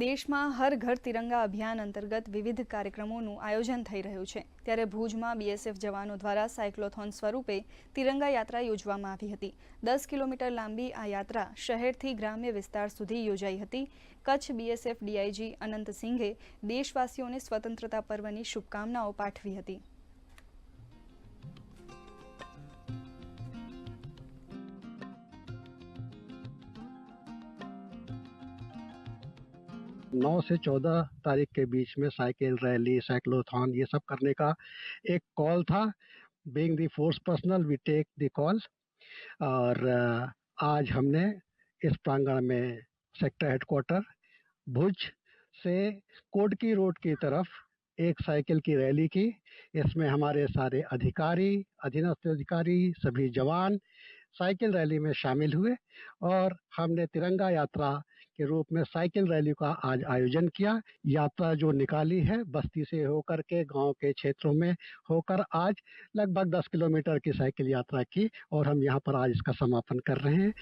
દેશમાં હર ઘર તિરંગા અભિયાન અંતર્ગત વિવિધ કાર્યક્રમોનું આયોજન થઈ રહ્યું છે. ત્યારે ભુજમાં બીએસએફ જવાનો દ્વારા સાયક્લોથોન સ્વરૂપે તિરંગા યાત્રા યોજવામાં આવી હતી. દસ કિલોમીટર લાંબી આ યાત્રા શહેરથી ગ્રામ્ય વિસ્તાર સુધી યોજાઈ હતી. કચ્છ બીએસએફ ડીઆઈજી અનંત સિંઘે દેશવાસીઓને સ્વતંત્રતા પર્વની શુભકામનાઓ પાઠવી હતી. नौ से चौदह तारीख के बीच में साइकिल रैली, साइक्लोथॉन, ये सब करने का एक कॉल था। Being the force personnel we take the call और आज हमने इस प्रांगण में सेक्टर हेडक्वार्टर भुज से कोडकी रोड की तरफ़ एक साइकिल की रैली की। इसमें हमारे सारे अधिकारी, अधीनस्थ अधिकारी, सभी जवान साइकिल रैली में शामिल हुए और हमने तिरंगा यात्रा के रूप में साइकिल रैली का आज आयोजन किया। यात्रा जो निकाली है, बस्ती से होकर के, गाँव के क्षेत्रों में होकर आज लगभग 10 किलोमीटर की साइकिल यात्रा की और हम यहाँ पर आज इसका समापन कर रहे हैं।